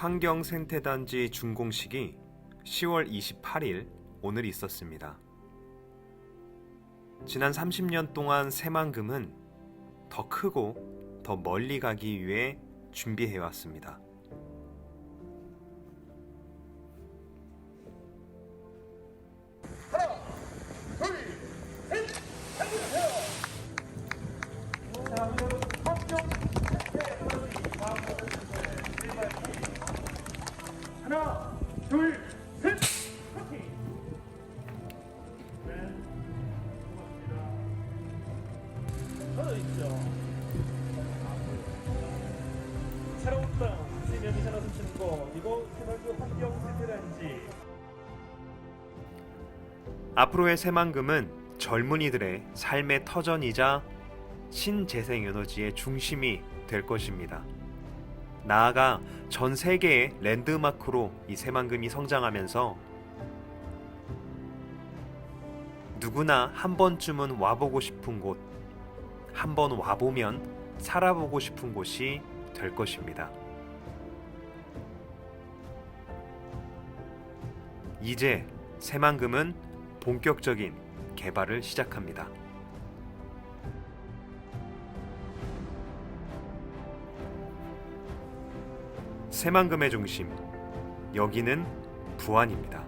환경생태단지 준공식이 10월 28일 오늘 있었습니다. 지난 30년 동안 새만금은 더 크고 더 멀리 가기 위해 준비해 왔습니다. 하나, 둘, 셋. 네. 앞으로의 새만금은 젊은이들의 삶의 터전이자 신재생 에너지의 중심이 될 것입니다. 나아가 전 세계의 랜드마크로 이 새만금이 성장하면서 누구나 한 번쯤은 와보고 싶은 곳, 한 번 와보면 살아보고 싶은 곳이 될 것입니다. 이제 새만금은 본격적인 개발을 시작합니다. 새만금의 중심, 여기는 부안입니다.